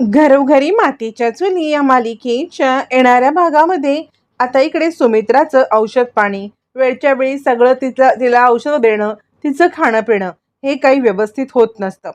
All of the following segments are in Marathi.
घरोघरी मातीच्या चुली या मालिकेच्या येणाऱ्या भागामध्ये आता इकडे सुमित्राचं औषध पाणी. वेळच्या वेळी सगळं तिचं तिला औषध देणं तिचं खाणं पिणं हे काही व्यवस्थित होत नसतं.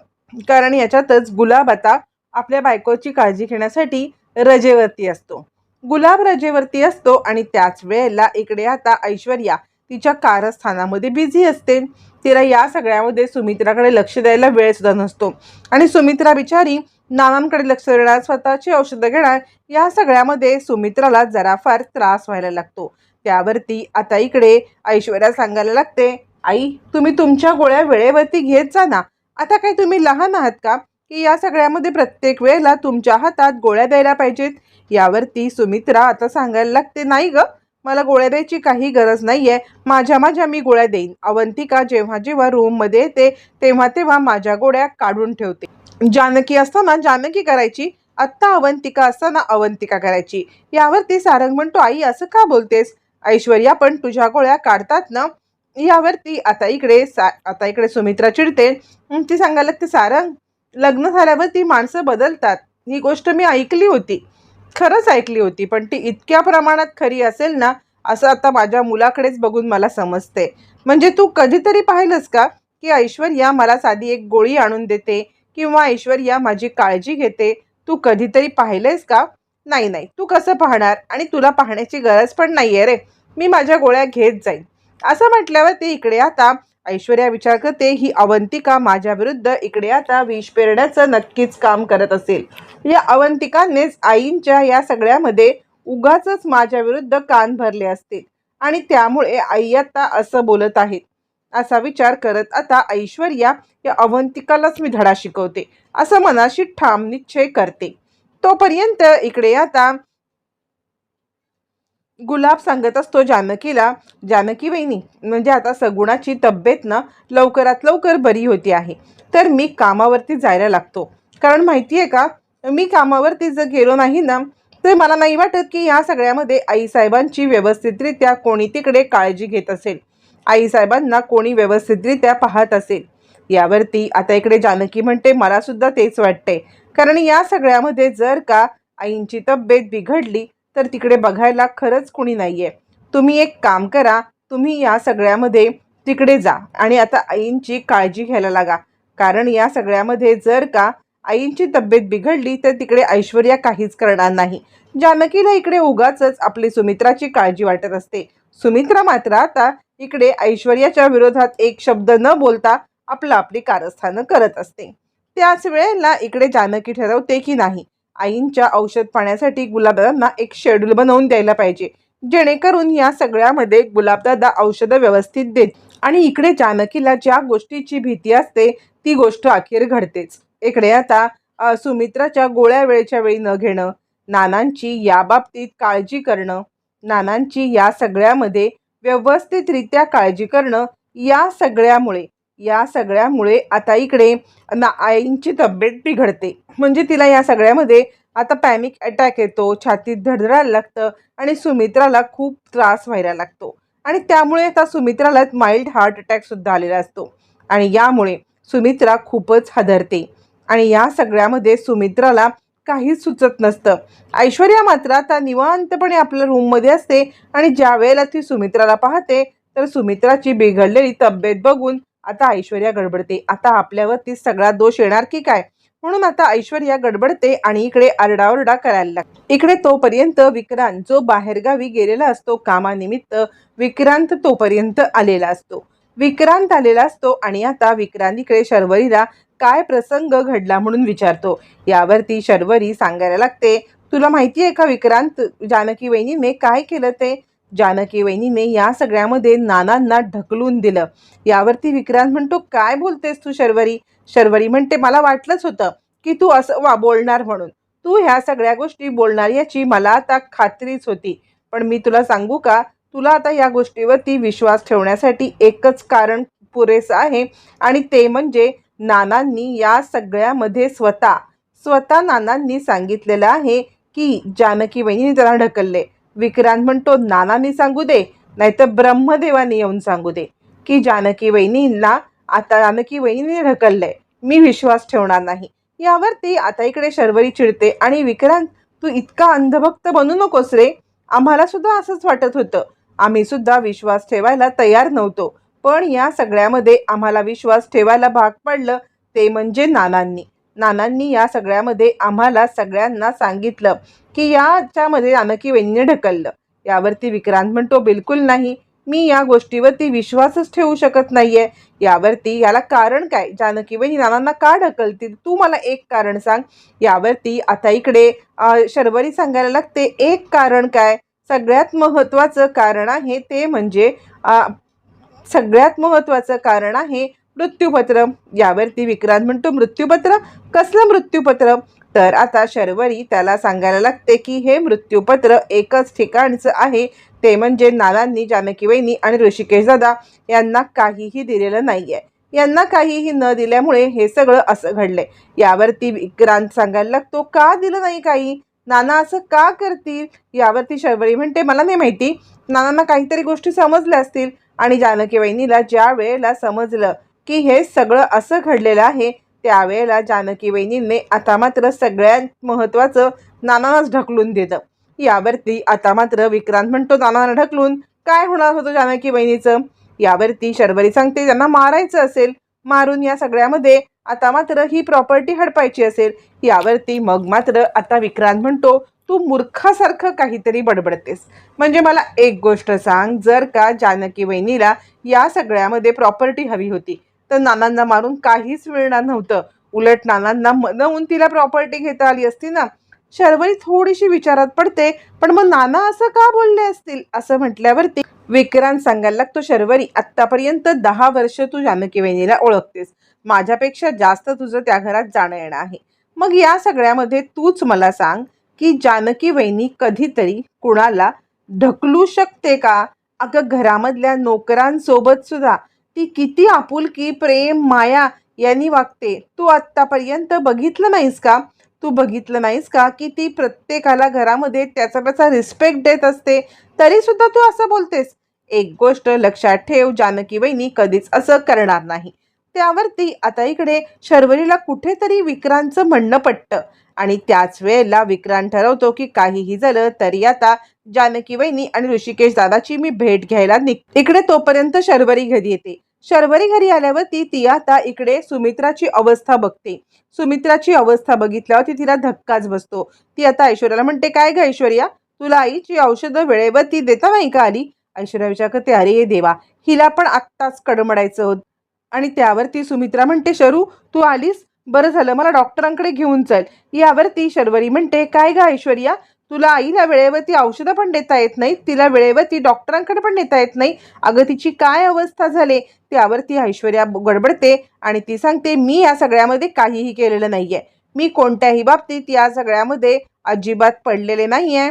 कारण याच्यातच गुलाब आता आपल्या बायकोची काळजी घेण्यासाठी रजेवरती असतो. गुलाब रजेवरती असतो आणि त्याच वेळेला इकडे आता ऐश्वर्या तिच्या कारस्थानामध्ये बिझी असते. तिला या सगळ्यामध्ये सुमित्राकडे लक्ष द्यायला वेळसुद्धा नसतो. आणि सुमित्रा बिचारी नानांकडे लक्ष देणार स्वतःची औषधं घेणार या सगळ्यामध्ये सुमित्राला जरा फार त्रास व्हायला लागतो. त्यावरती आता इकडे ऐश्वर्या सांगायला लागते आई तुम्ही तुमच्या गोळ्या वेळेवरती घेत जा ना. आता काय तुम्ही लहान आहात का? की या सगळ्यामध्ये प्रत्येक वेळेला तुमच्या हातात गोळ्या द्यायला पाहिजेत. यावरती सुमित्रा आता सांगायला लागते नाही गं मला गोळ्या द्यायची काही गरज नाही आहे माझ्या माझ्या मी गोळ्या देईन. अवंतिका जेव्हा जेव्हा रूममध्ये येते तेव्हा तेव्हा माझ्या गोळ्या काढून ठेवते. जानकी असताना जानकी करायची आत्ता अवंतिका असताना अवंतिका करायची. यावरती सारंग म्हणतो आई असं का बोलतेस? ऐश्वर्या पण तुझ्या गोळ्या काढतात ना? यावरती आता इकडे सा आता इकडे सुमित्रा चिडते. ती सांगायला लागते सारंग लग्न झाल्यावर ती माणसं बदलतात. ही गोष्ट मी ऐकली होती. खरंच ऐकली होती पण ती इतक्या प्रमाणात खरी असेल ना असं आता माझ्या मुलाकडेच बघून मला समजते म्हणजे तू कधीतरी पाहिलंस का की ऐश्वर्या मला साधी एक गोळी आणून देते किंवा ऐश्वर्या माझी काळजी घेते? तू कधीतरी पाहिलंयस का? नाही नाही. तू कसं पाहणार? आणि तुला पाहण्याची गरज पण नाही आहे रे. मी माझ्या गोळ्या घेत जाईन. असं म्हटल्यावर ते इकडे आता ऐश्वर्या विचार करते ही अवंतिका माझ्या विरुद्ध इकडे आता विष पेरण्याचं नक्कीच काम करत असेल. या अवंतिकानेच आईंच्या या सगळ्यामध्ये उगाच माझ्या विरुद्ध कान भरले असतील आणि त्यामुळे आई आता असं बोलत आहेत. असा विचार करत आता ऐश्वर्या या अवंतिकालाच मी धडा शिकवते असं मनाशी ठाम निश्चय करते. तोपर्यंत इकडे आता गुलाब सांगत असतो जानकीला जानकी वहिनी म्हणजे आता सगुणाची तब्येत ना लवकरात लवकर बरी होती आहे. तर मी कामावरती जायला लागतो. कारण माहिती आहे का मी कामावरती जर गेलो नाही ना तर मला नाही वाटत की या सगळ्यामध्ये आईसाहेबांची व्यवस्थितरित्या कोणी तिकडे काळजी घेत असेल. आईसाहेबांना कोणी व्यवस्थितरित्या पाहत असेल. यावरती आता इकडे जानकी म्हणते मलासुद्धा तेच वाटते कारण या सगळ्यामध्ये जर का आईंची तब्येत बिघडली तर तिकडे बघायला खरंच कुणी नाही आहे तुम्ही एक काम करा तुम्ही या सगळ्यामध्ये तिकडे जा आणि आता आईंची काळजी घ्यायला लागा. कारण या सगळ्यामध्ये जर का आईंची तब्येत बिघडली तर तिकडे ऐश्वर्या काहीच करणार नाही. जानकीला इकडे उगाच आपली सुमित्राची काळजी वाटत असते. सुमित्रा मात्र आता इकडे ऐश्वर्याच्या विरोधात एक शब्द न बोलता आपलं आपली कारस्थानं करत असते. त्याच वेळेला इकडे जानकी ठरवते की नाही आईंच्या औषध पाण्यासाठी गुलाबदादांना एक शेड्यूल बनवून द्यायला पाहिजे. जेणेकरून या सगळ्यामध्ये गुलाबदादा औषधं व्यवस्थित देत आणि इकडे जानकीला ज्या गोष्टीची भीती असते ती गोष्ट अखेर घडतेच. इकडे आता सुमित्राच्या गोळ्या वेळेच्या वेळी न घेणं नानांची या बाबतीत काळजी करणं नानांची या सगळ्यामध्ये व्यवस्थितरित्या काळजी करणं या सगळ्यामुळे या सगळ्यामुळे आता इकडे ना आईंची तब्येत बिघडते. म्हणजे तिला या सगळ्यामध्ये आता पॅनिक अटॅक येतो छातीत धडधडायला लागतं आणि सुमित्राला खूप त्रास व्हायला लागतो. आणि त्यामुळे आता सुमित्राला माइल्ड हार्ट अटॅक सुद्धा आलेला असतो. आणि यामुळे सुमित्रा खूपच हादरते. आणि या सगळ्यामध्ये सुमित्राला काहीच सुचत नसतं. ऐश्वर्या मात्र आता निवांतपणे आपल्या रूममध्ये असते आणि ज्या वेळेला ती सुमित्राला पाहते तर सुमित्राची बिघडलेली तब्येत बघून आता ऐश्वर्या गडबडते. आता आपल्यावरती सगळा दोष येणार की काय? म्हणून आता ऐश्वर्या गडबडते आणि इकडे आरडाओरडा करायला लागते. इकडे तोपर्यंत विक्रांत जो बाहेरगावी गेलेला असतो कामानिमित्त विक्रांत तोपर्यंत आलेला असतो. विक्रांत आलेला असतो आणि आता विक्रांत इकडे शर्वरीला काय प्रसंग घडला म्हणून विचारतो. यावरती शर्वरी सांगायला लागते तुला माहिती आहे का विक्रांत जानकी वहिनीने काय केलं ते? जानकी वहिनीने या सगळ्यामध्ये नानांना ढकलून दिलं. यावरती विक्रांत म्हणतो काय बोलतेस तू शर्वरी? शर्वरी म्हणते मला वाटलंच होतं की तू असं वा बोलणार म्हणून. तू ह्या सगळ्या गोष्टी बोलणार याची मला आता खात्रीच होती. पण मी तुला सांगू का? तुला आता या गोष्टीवरती विश्वास ठेवण्यासाठी एकच कारण पुरेसं आहे आणि ते म्हणजे नानांनी या सगळ्यामध्ये स्वतः स्वतः नानांनी सांगितलेलं आहे की जानकी वहिनीने त्याला ढकलले. विक्रांत म्हणतो नानांनी सांगू दे नाहीतर ब्रह्मदेवाने येऊन सांगू दे की जानकी वहिनींना आता जानकी वहिनीने ढकललंय. मी विश्वास ठेवणार नाही. यावरती आता इकडे शर्वरी चिडते आणि विक्रांत तू इतका अंधभक्त बनू नकोस रे. आम्हाला सुद्धा असंच वाटत होतं. आम्ही सुद्धा विश्वास ठेवायला तयार नव्हतो. पण या सगळ्यामध्ये आम्हाला विश्वास ठेवायला भाग पडलं ते म्हणजे नानांनी. नानांनी या सगळ्यामध्ये आम्हाला सगळ्यांना सांगितलं की याच्यामध्ये नानकी वैन्य ढकललं. यावरती विक्रांत म्हणतो बिलकुल नाही. मी या गोष्टीवरती विश्वासच ठेवू शकत नाहीये. यावरती याला कारण काय? जानकी वहिनी नानांना का ढकलतील? तू मला एक कारण सांग. यावरती आता इकडे शर्वरी सांगायला लागते एक कारण काय? सगळ्यात महत्त्वाचं कारण आहे ते म्हणजे सगळ्यात महत्त्वाचं कारण आहे मृत्यूपत्र. यावरती विक्रांत म्हणतो मृत्यूपत्र? कसलं मृत्यूपत्र? तर आता शर्वरी त्याला सांगायला लागते की हे मृत्यूपत्र एकच ठिकाणचं आहे. ते म्हणजे नानांनी जानकी वहिनी आणि ऋषिकेश दादा यांना काहीही दिलेलं नाही आहे यांना काहीही न दिल्यामुळे हे सगळं असं घडलंय. यावरती विक्रांत सांगायला लागतो का दिलं नाही काही? नाना असं का करतील? यावरती शर्वरी म्हणते मला नाही माहिती. नानांना काहीतरी गोष्टी समजल्या असतील आणि जानकी वहिनीला ज्या वेळेला समजलं की हे सगळं असं घडलेलं आहे त्यावेळेला जानकीवहिनीने आता मात्र सगळ्यात महत्त्वाचं नानांनाच ढकलून दिलं. यावरती आता मात्र विक्रांत म्हणतो नानांना ढकलून काय होणार होतं जानकी वहिनीचं यावरती शर्वरी सांगते त्यांना मारायचं असेल मारून या सगळ्यामध्ये आता मात्र ही प्रॉपर्टी हडपायची असेल. यावरती मग मात्र आता विक्रांत म्हणतो तू मूर्खासारखं काहीतरी बडबडतेस. म्हणजे मला एक गोष्ट सांग जर का जानकी वहिनीला या सगळ्यामध्ये प्रॉपर्टी हवी होती तर नानांना मारून काहीच मिळणार नव्हतं. उलट नानांना मनवून तिला प्रॉपर्टी घेता आली असती ना. शर्वरी थोडीशी विचारात पडते पण मग नाना असं का बोलले असतील? असं म्हटल्यावरती विक्रांत सांगायला लागतो शर्वरी आत्तापर्यंत दहा वर्ष तू जानकी वहिनीला ओळखतेस. माझ्यापेक्षा जास्त तुझं त्या घरात जाणं येणं आहे. मग या सगळ्यामध्ये तूच मला सांग की जानकी वहिनी कधीतरी कुणाला ढकलू शकते का? अगं घरामधल्या नोकरांसोबत सुद्धा ती किती आपुलकी प्रेम माया यांनी वागते. तू आत्तापर्यंत बघितलं नाहीस का? तू बघितलं नाहीस का की ती प्रत्येकाला घरामध्ये त्याचा त्याचा रिस्पेक्ट देत असते? तरीसुद्धा तू असं बोलतेस. एक गोष्ट लक्षात ठेव जानकी वहिनी कधीच असं करणार नाही. त्यावरती आता इकडे शर्वरीला कुठेतरी विक्रांतचं म्हणणं पटतं. आणि त्याच वेळेला विक्रांत ठरवतो की काहीही झालं तरी आता जानकी वहिनी आणि ऋषिकेश दादाची मी भेट घ्यायला निघ इकडे तोपर्यंत शर्वरी घरी येते. शर्वरी घरी आल्यावरती ती आता इकडे सुमित्राची अवस्था बघते. सुमित्राची अवस्था बघितल्यावरती तिला धक्काच बसतो. ती आता ऐश्वर्याला म्हणते काय ग ऐश्वर्या? तुला आईची औषधं वेळेवरती देता नाही का आली? ऐश्वर्या विचार करते अरे देवा हिला पण आत्ताच कडमडायचं होत. आणि त्यावरती सुमित्रा म्हणते शरू तू आलीस? बरं झालं मला डॉक्टरांकडे घेऊन चल. यावरती शर्वरी म्हणते काय गं ऐश्वर्या? तुला आईला वेळेवरती औषधं पण देता येत नाहीत तिला वेळेवरती डॉक्टरांकडे पण नेता येत नाही. अगं तिची काय अवस्था झाली? त्यावरती ऐश्वर्या गडबडते आणि ती सांगते मी या सगळ्यामध्ये काहीही केलेलं नाहीये. मी कोणत्याही बाबतीत या सगळ्यामध्ये अजिबात पडलेले नाहीये.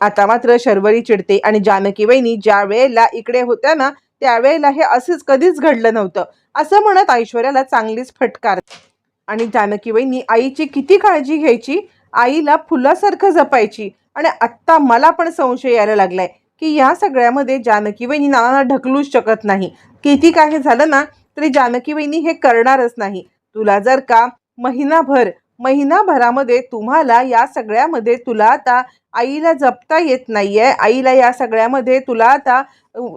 आता मात्र शर्वरी चिडते आणि जानकी वहिनी ज्या वेळेला इकडे होत्या ना त्यावेळेला हे असंच कधीच घडलं नव्हतं. असं म्हणत ऐश्वर्याला चांगलीच फटकार आणि जानकीबाईंनी आईची किती काळजी घ्यायची? आईला फुलासारखं जपायची. आणि आत्ता मला पण संशय यायला लागलाय की या सगळ्यामध्ये जानकीबाईंनी वहिनी नानांना ढकलूच शकत नाही. किती काही झालं ना तरी जानकीबाईंनी हे करणारच नाही. तुला जर का महिनाभर महिनाभरामध्ये तुम्हाला या सगळ्यामध्ये तुला आता आईला जपता येत नाहीये आईला या सगळ्यामध्ये तुला आता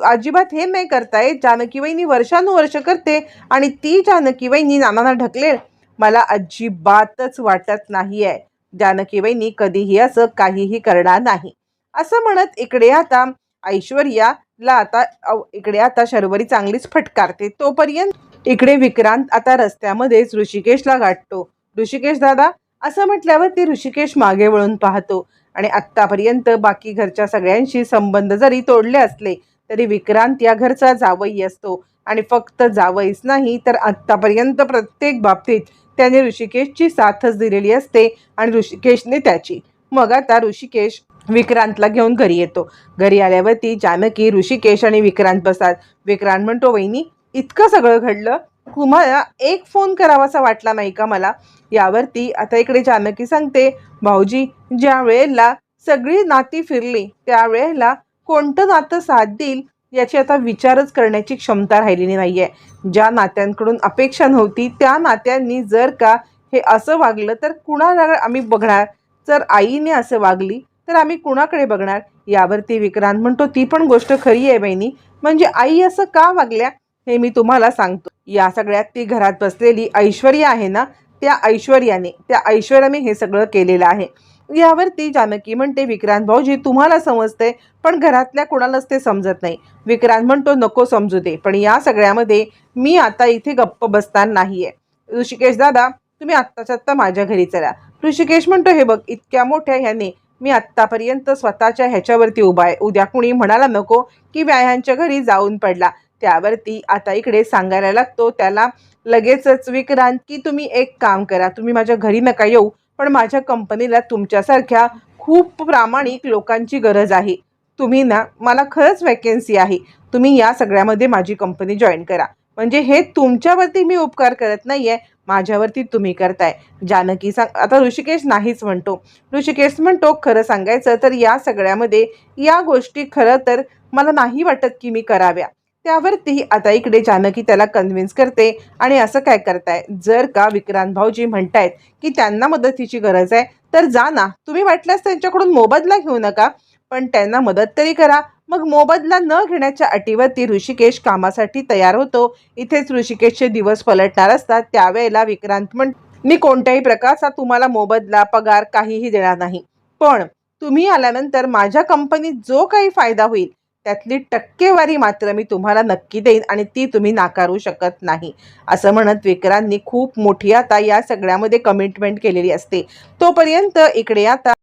अजिबात हे नाही करता येत. जानकी वर्षानुवर्ष करते आणि ती जानकीबाईंनी नानांना ढकलेल. मला अजिबातच वाटत नाही आहे जानकीबाईंनी कधीही असं काहीही करणार नाही. असं म्हणत इकडे आता ऐश्वर्याला आता अव- इकडे आता शर्वरी चांगलीच फटकारते. तोपर्यंत इकडे विक्रांत आता रस्त्यामध्येच ऋषिकेशला गाठतो. ऋषिकेश दादा असं म्हटल्यावर ती ऋषिकेश मागे वळून पाहतो. आणि आत्तापर्यंत बाकी घरच्या सगळ्यांशी संबंध जरी तोडले असले तरी विक्रांत या घरचा जावई असतो. आणि फक्त जावईच नाही तर आत्तापर्यंत प्रत्येक बाबतीत त्याने ऋषिकेशची साथच दिलेली असते आणि ऋषिकेशने त्याची. मग आता ऋषिकेश विक्रांतला घेऊन घरी येतो. घरी आल्यावरती जानकी ऋषिकेश आणि विक्रांत बसतात विक्रांत म्हणतो वहिनी इतकं सगळं घडलं? तुम्हाला एक फोन करावासा वाटला नाही का मला? यावरती आता इकडे जानकी सांगते भाऊजी ज्या वेळेला सगळी नाती फिरली त्यावेळेला कोणतं नातं साथ देईल? याची आता विचारच करण्याची क्षमता राहिलेली नाही आहे ज्या नात्यांकडून अपेक्षा नव्हती त्या नात्यांनी जर का हे असं वागलं तर कुणाला आम्ही बघणार? जर आईने असं वागली तर आम्ही कुणाकडे बघणार? यावरती विक्रांत म्हणतो ती पण गोष्ट खरी आहे बहिणी. म्हणजे आई असं का वागल्या? हे मी तुम्हाला सांगतो. या सगळ्यात ती घरात बसलेली ऐश्वर्या आहे ना त्या ऐश्वर्याने त्या ऐश्वर्याने हे सगळं केलेलं आहे. यावरती जानकी म्हणते विक्रांत भाऊजी तुम्हाला समजते पण घरातल्या कोणालाच ते समजत नाही. विक्रांत म्हणतो नको समजू दे पण या सगळ्यामध्ये मी आता इथे गप्प बसणार नाहीये. ऋषिकेश दादा तुम्ही आत्ताच्या आत्ता माझ्या घरी चला. ऋषिकेश म्हणतो हे बघ इतक्या मोठ्या ह्याने मी आत्तापर्यंत स्वतःच्या ह्याच्यावरती उभा आहे. उद्या कुणी म्हणाला नको की व्यायांच्या घरी जाऊन पडला. त्यावरती आता इकडे सांगायला लागतो त्याला लगेचच विक्रांत की तुम्ही एक काम करा तुम्ही माझ्या घरी नका येऊ. पण माझ्या कंपनीला तुमच्यासारख्या खूप प्रामाणिक लोकांची गरज आहे. तुम्ही ना मला खरंच वॅकेन्सी आहे. तुम्ही या सगळ्यामध्ये माझी कंपनी जॉईन करा. म्हणजे हे तुमच्यावरती मी उपकार करत नाही आहे माझ्यावरती तुम्ही करताय. जानकी सांग आता ऋषिकेश नाहीच म्हणतो. ऋषिकेश म्हणतो खरं सांगायचं तर या सगळ्यामध्ये या गोष्टी खरं तर मला नाही वाटत की मी कराव्या. त्यावरती आता इकडे जानकी त्याला कन्व्हिन्स करते आणि असं काय करताय? जर का विक्रांत भाऊजी म्हणतायत की त्यांना मदतीची गरज आहे तर जा ना. तुम्ही वाटल्यास त्यांच्याकडून मोबदला घेऊ नका पण त्यांना मदत तरी करा. मग मोबदला न घेण्याच्या अटीवरती ऋषिकेश कामासाठी तयार होतो. इथेच ऋषिकेशचे दिवस पलटणार असतात. त्यावेळेला विक्रांत म्हण मी कोणत्याही प्रकारचा तुम्हाला मोबदला पगार काहीही देणार नाही. पण तुम्ही आल्यानंतर माझ्या कंपनीत जो काही फायदा होईल त्यातली टक्केवारी मात्र मी तुम्हाला नक्की देईन आणि ती तुम्ही नाकारू शकत नाही. असं म्हणत विक्रांतनी खूप मोठी आता या सगळ्यामध्ये कमिटमेंट केलेली असते. तोपर्यंत इकडे आता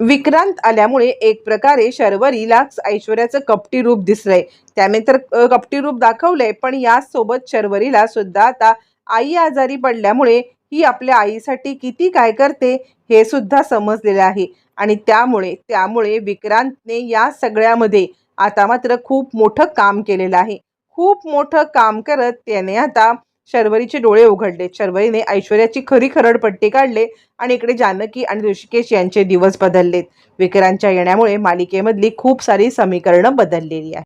विक्रांत आल्यामुळे एक प्रकारे शर्वरीला ऐश्वर्याचं कपटी रूप दिसलंय. त्याने तर कपटी रूप दाखवलंय पण यासोबत शर्वरीला सुद्धा आता आई आजारी पडल्यामुळे ही आपल्या आईसाठी किती काय करते हे सुद्धा समजलेलं आहे. आणि त्यामुळे त्यामुळे विक्रांतने या सगळ्यामध्ये आता मात्र खूप मोठं काम केलेलं आहे. खूप मोठं काम करत त्याने आता शर्वरीचे डोळे उघडले. शर्वरीने ऐश्वर्याची खरी खरडपट्टी काढले आणि इकडे जानकी आणि ऋषिकेश यांचे दिवस बदललेत. विक्रांतच्या येण्यामुळे मालिकेमधली खूप सारी समीकरणं बदललेली आहेत.